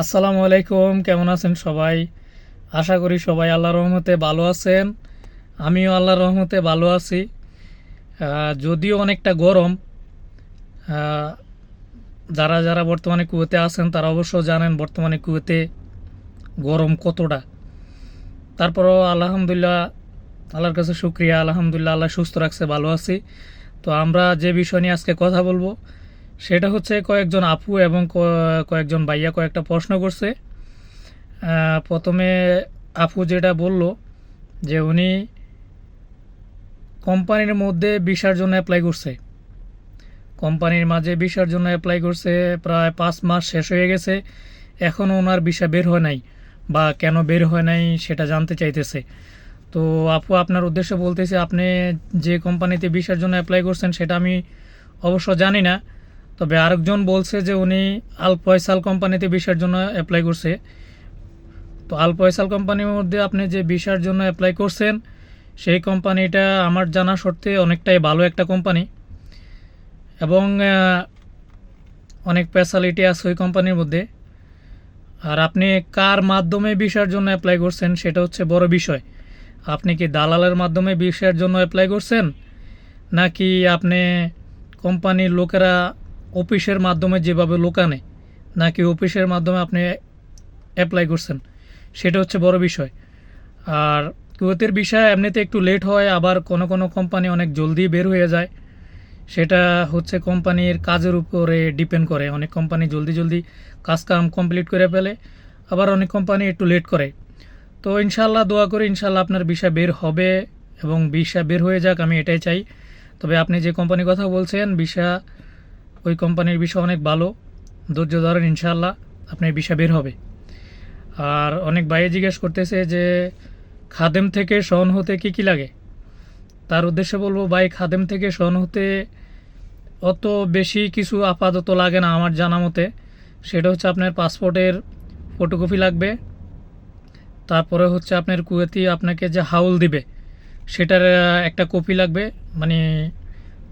আসসালামু আলাইকুম, কেমন আছেন সবাই? আশা করি সবাই আল্লাহর রহমতে ভালো আছেন। আমিও আল্লাহর রহমতে ভালো আছি। যদিও অনেকটা গরম যারা যারা বর্তমানে কুয়েতে আছেন তারা অবশ্য জানেন বর্তমানে কুয়েতে গরম কতটা। তারপরও আলহামদুলিল্লাহ, আল্লাহর কাছে শুক্রিয়া, আলহামদুলিল্লাহ, আল্লাহ সুস্থ রাখছে, ভালো আছি। তো আমরা যে বিষয় নিয়ে আজকে কথা বলব সেটা হচ্ছে কয়েকজন আপু এবং কয়েকজন ভাইয়া কয়েকটা প্রশ্ন করছে। প্রথমে আপু যেটা বলল যে উনি কোম্পানির মধ্যে ভিসার জন্য অ্যাপ্লাই করছে। কোম্পানির মাঝে ভিসার জন্য অ্যাপ্লাই করছে প্রায় পাঁচ মাস শেষ হয়ে গেছে এখনও ওনার ভিসা বের হয় নাই বা কেন বের হয় নাই সেটা জানতে চাইতেছে। তো আপু আপনার উদ্দেশ্যে বলতেছে, আপনি যে কোম্পানিতে ভিসার জন্য অ্যাপ্লাই করছেন সেটা আমি অবশ্য জানি না তবে আরেকজন বলছে যে উনি আল ফয়সাল কোম্পানিতে ভিসার জন্য অ্যাপ্লাই করছে। তো আল ফয়সাল কোম্পানির মধ্যে আপনি যে ভিসার জন্য অ্যাপ্লাই করছেন, সেই কোম্পানিটা আমার জানা সত্ত্বে অনেকটাই ভালো একটা কোম্পানি। এবং অনেক স্পেশালিটি আছে ওই কোম্পানির মধ্যে। আর আপনি কার মাধ্যমে ভিসার জন্য অ্যাপ্লাই করছেন সেটা হচ্ছে বড় বিষয়। আপনি কি দালালের মাধ্যমে ভিসার জন্য অ্যাপ্লাই করছেন? নাকি আপনি কোম্পানির লোকেরা অফিসের মাধ্যমে যেভাবে লোকানে নাকি অফিসের মাধ্যমে আপনি অ্যাপ্লাই করছেন, সেটা হচ্ছে বড় বিষয়। আর কুয়েতের বিষয় এমনিতে একটু লেট হয়, আবার কোনো কোনো কোম্পানি অনেক জলদি বের হয়ে যায়। সেটা হচ্ছে কোম্পানির কাজের উপরে ডিপেন্ড করে। অনেক কোম্পানি জলদি জলদি কাজ কাম কমপ্লিট করে ফেলে, আবার অনেক কোম্পানি একটু লেট করে। তো ইনশাল্লাহ দোয়া করি ইনশাল্লাহ আপনার বিষয় বের হবে এবং বিষয় বের হয়ে যাক, আমি এটাই চাই। তবে আপনি যে কোম্পানির কথা বলছেন বিষা ওই কোম্পানির বিষয় অনেক ভালো, ধৈর্য ধরেন ইনশাল্লাহ আপনার বিষয় বের হবে। আর অনেক ভাইয়ে জিজ্ঞেস করতেছে যে, খাদেম থেকে শহন হতে কি কি লাগে? তার উদ্দেশ্যে বলব, ভাই, খাদেম থেকে শহন হতে অত বেশি কিছু আপাতত লাগে না আমার জানা মতে। সেটা হচ্ছে আপনার পাসপোর্টের ফটোকপি লাগবে। তারপরে হচ্ছে আপনার কুয়েতি আপনাকে যে হাউল দিবে, সেটার একটা কপি লাগবে। মানে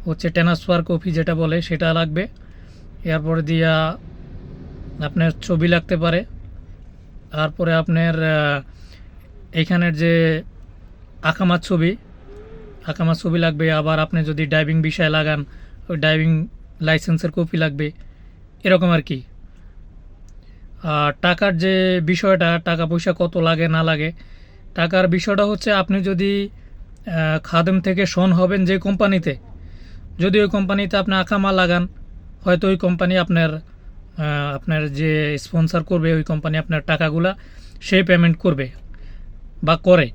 হচ্ছে ট্রান্সফার কপি যেটা বলে সেটা লাগবে। এরপর দিয়া আপনার ছবি লাগতে পারে। তারপরে আপনার আহ, এইখানের যে আকামার ছবি আকামার ছবি লাগবে। আবার আপনি যদি ড্রাইভিং বিষয় লাগান ওই ড্রাইভিং লাইসেন্সের কপি লাগবে। এরকম আর কি। আর টাকার যে বিষয়টা টাকা পয়সা কত লাগে না লাগে টাকার বিষয়টা হচ্ছে আপনি যদি খাদেম থেকে শোন হবেন যে কোম্পানিতে যদি ওই কোম্পানিতে আপনি আকামা লাগান, হয়তো ওই কোম্পানি আপনার আপনার যে স্পন্সর করবে ওই কোম্পানি আপনার টাকাগুলা, সে পেমেন্ট করবে বা করে।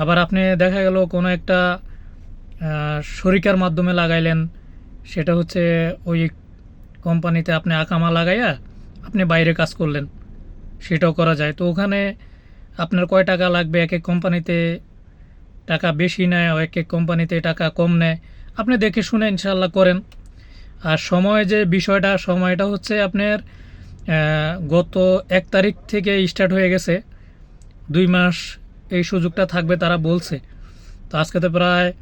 আবার আপনি দেখা গেল কোনো একটা শরিকার মাধ্যমে লাগাইলেন, সেটা হচ্ছে ওই কোম্পানিতে আপনি আকামা লাগাইয়া আপনি বাইরে কাজ করলেন, সেটাও করা যায়। তো ওখানে আপনার কয় টাকা লাগবে? এক এক কোম্পানিতে টাকা বেশি নেয়, এক এক কোম্পানিতে টাকা কম নেয়। আপনি দেখে শুনে ইনশাল্লাহ করেন। আর সময় যে বিষয়টা, সময়টা হচ্ছে আপনার গত এক তারিখ থেকে স্টার্ট হয়ে গেছে। দুই মাস এই সুযোগটা থাকবে তারা বলছে। তো আজকে তো প্রায়,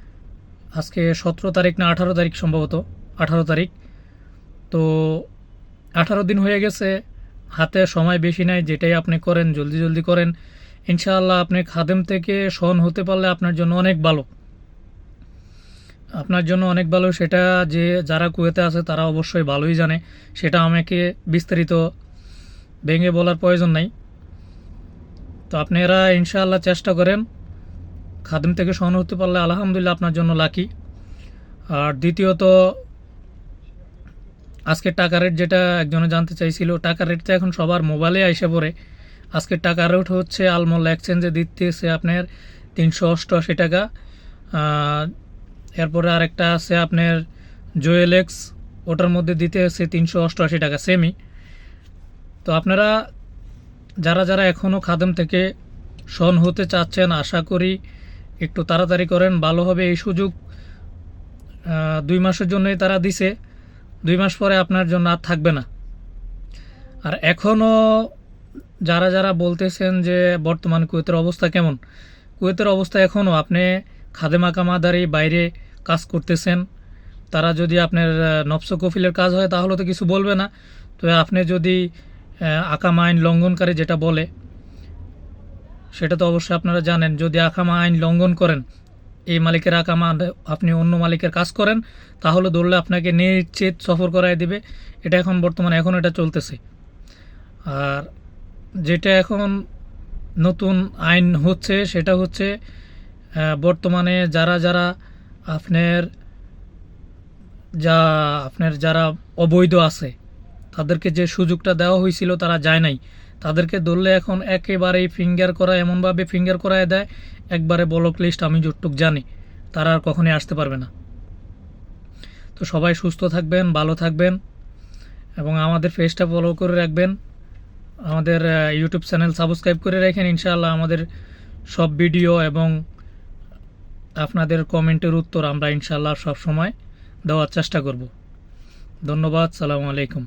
আজকে সতেরো তারিখ না আঠারো তারিখ সম্ভবত, আঠারো তারিখ। তো আঠারো দিন হয়ে গেছে, হাতে সময় বেশি নাই, যেটাই আপনি করেন, জলদি জলদি করেন। ইনশাআল্লাহ আপনি খাদেম থেকে শন হতে পারলে আপনার জন্য অনেক ভালো। আপনার জন্য অনেক ভালো। সেটা যে যারা কুয়েতে আছে, তারা অবশ্যই ভালোই জানে। সেটা আমাকে বিস্তারিত ভেঙে বলার প্রয়োজন নাই। তো আপনারা ইনশাআল্লাহ চেষ্টা করেন। খাদিম থেকে শন হতে পারলে আলহামদুলিল্লাহ আপনার জন্য লাকি। আর দ্বিতীয়ত, আজকে টাকা রেট যেটা একজনে জানতে চাইছিল, টাকা রেটটা এখন সবার মোবাইলে এসে পড়ে। আজকে টাকা রেট হচ্ছে আলমোল এক্সচেঞ্জে দিতেছে আপনার তিনশো অষ্টআশি টাকা। এরপরে আরেকটা আছে আপনার জোয়েলেক্স ওটার মধ্যে দিতে হচ্ছে তিনশো অষ্টআশি টাকা সেমি তো আপনারা যারা যারা এখনও খাদেম থেকে শন হতে চাচ্ছেন, আশা করি একটু তাড়াতাড়ি করেন, ভালো হবে এই সুযোগ। দুই মাসের জন্যই তারা দিছে, দুই মাস পরে আপনার জন্য আর থাকবে না। আর এখনও যারা যারা বলতেছেন যে বর্তমান কুয়েতের অবস্থা কেমন, কুয়েতের অবস্থা এখনও আপনি খাদেমা কামাদারি বাইরে কাজ করতেছেন। তারা যদি আপনার নফস কফিলের কাজ হয়, তাহলে তো কিছু বলবে না। তো আপনি যদি আকামা আইন লঙ্ঘনকারী যেটা বলে, সেটা তো অবশ্যই আপনারা জানেন। যদি আকামা আইন লঙ্ঘন করেন, এই মালিকের আকামা আপনি অন্য মালিকের কাজ করেন, তাহলে দৌড়লে আপনাকে নিশ্চিত সফর করাই দিবে। এটা এখন বর্তমানে, এখন এটা চলতেছে। আর যেটা এখন নতুন আইন হচ্ছে, সেটা হচ্ছে বর্তমানে যারা যারা আপনার যা আপনার যারা অবৈধ আছে, তাদেরকে যে সুযোগটা দেওয়া হয়েছিল তারা যায় নাই। তাদেরকে ধরলে এখন একেবারেই ফিঙ্গার করা, এমনভাবে ফিঙ্গার করায় দেয়, একবারে ব্লক লিস্ট আমি যতটুক জানি, তারা আর কখনোই আসতে পারবে না। তো সবাই সুস্থ থাকবেন, ভালো থাকবেন, এবং আমাদের ফেসটা ফলো করে রাখবেন। আমাদের ইউটিউব চ্যানেল সাবস্ক্রাইব করে রাখেন, ইনশাআল্লাহ আমাদের সব ভিডিও এবং আপনাদের কমেন্টের উত্তর আমরা ইনশাল্লাহ সব সময় দেওয়ার চেষ্টা করব। ধন্যবাদ সালামু আলাইকুম।